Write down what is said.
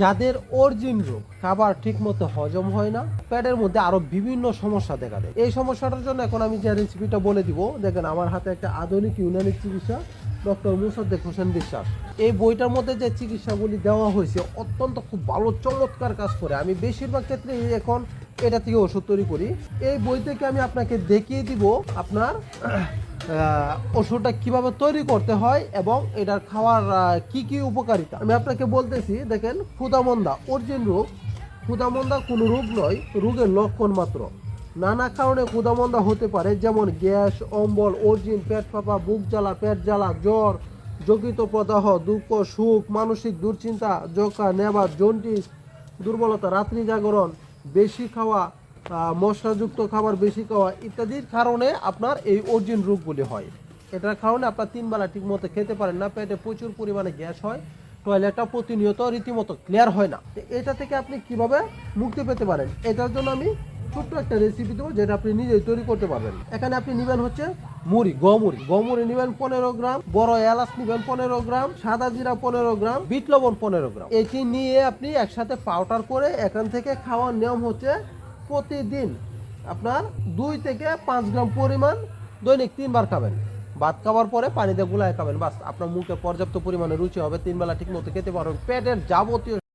যাদের অর্জিন রোগ, খাবার ঠিক মতো হজম হয় না, পেটের মধ্যে আরও বিভিন্ন সমস্যা দেখা দেয়। এই সমস্যাটার জন্য এখন আমি যে রেসিপিটা বলে দিব, দেখেন আমার হাতে একটা আধুনিক ইউনানি চিকিৎসা, ডক্টর মুসাদ্দেক হোসেন বিশ্বাস। এই বইটার মধ্যে যে চিকিৎসাগুলি দেওয়া হয়েছে, অত্যন্ত খুব ভালো, চমৎকার কাজ করে। আমি বেশিরভাগ ক্ষেত্রে এখন এটা থেকে ওষুধ তৈরি করি। এই বই থেকে আমি আপনাকে দেখিয়ে দিব আপনার ওষুধটা কীভাবে তৈরি করতে হয় এবং এটার খাওয়ার কি কি উপকারিতা? আমি আপনাকে বলতেছি, দেখেন, ক্ষুদামন্দা, অর্জিন রোগ। ক্ষুদামন্দা কোনো রোগ নয়, রোগের লক্ষণ মাত্র। নানা কারণে ক্ষুদামন্দা হতে পারে, যেমন গ্যাস, অম্বল, অর্জিন, পেট ফাঁপা, বুক জ্বালা, পেট জ্বালা, জ্বর যকৃত প্রদাহ, দুঃখ, সুখ, মানসিক দুশ্চিন্তা যক্ষা নেবা জন্ডিস, দুর্বলতা রাত্রি জাগরণ বেশি খাওয়া মশলাযুক্ত খাবার বেশি খাওয়া ইত্যাদির কারণে আপনার এই অর্জিন রোগগুলি হয়। এটার কারণে আপনার তিন বেলা ঠিক মতো খেতে পারেন না, পেটে প্রচুর পরিমাণে গ্যাস হয় টয়লেটটা প্রতিনিয়ত রীতিমতো ক্লিয়ার হয় না। এটা থেকে আপনি কীভাবে মুক্তি পেতে পারেন? এটার জন্য আমি ছোট্ট একটা রেসিপি দেবো, যেটা আপনি নিজেই তৈরি করতে পারবেন। এখানে আপনি নেবেন হচ্ছে মুড়ি গমুড়ি গমুড়ি নেবেন পনেরো গ্রাম, বড় এলাচ নেবেন পনেরো গ্রাম, সাদা জিরা পনেরো গ্রাম, বিট লবণ পনেরো গ্রাম। এটি নিয়ে আপনি একসাথে পাউডার করে এখান থেকে খাওয়ার নিয়ম হচ্ছে প্রতিদিন আপনার দুই থেকে পাঁচ গ্রাম পরিমাণ দৈনিক তিনবার খাবেন। ভাত খাওয়ার পরে পানিতে গুলায় খাবেন। বাস, আপনার মুখে পর্যাপ্ত পরিমাণে রুচি হবে। তিনবেলা ঠিক মতো খেতে পারবেন। পেটের যাবতীয়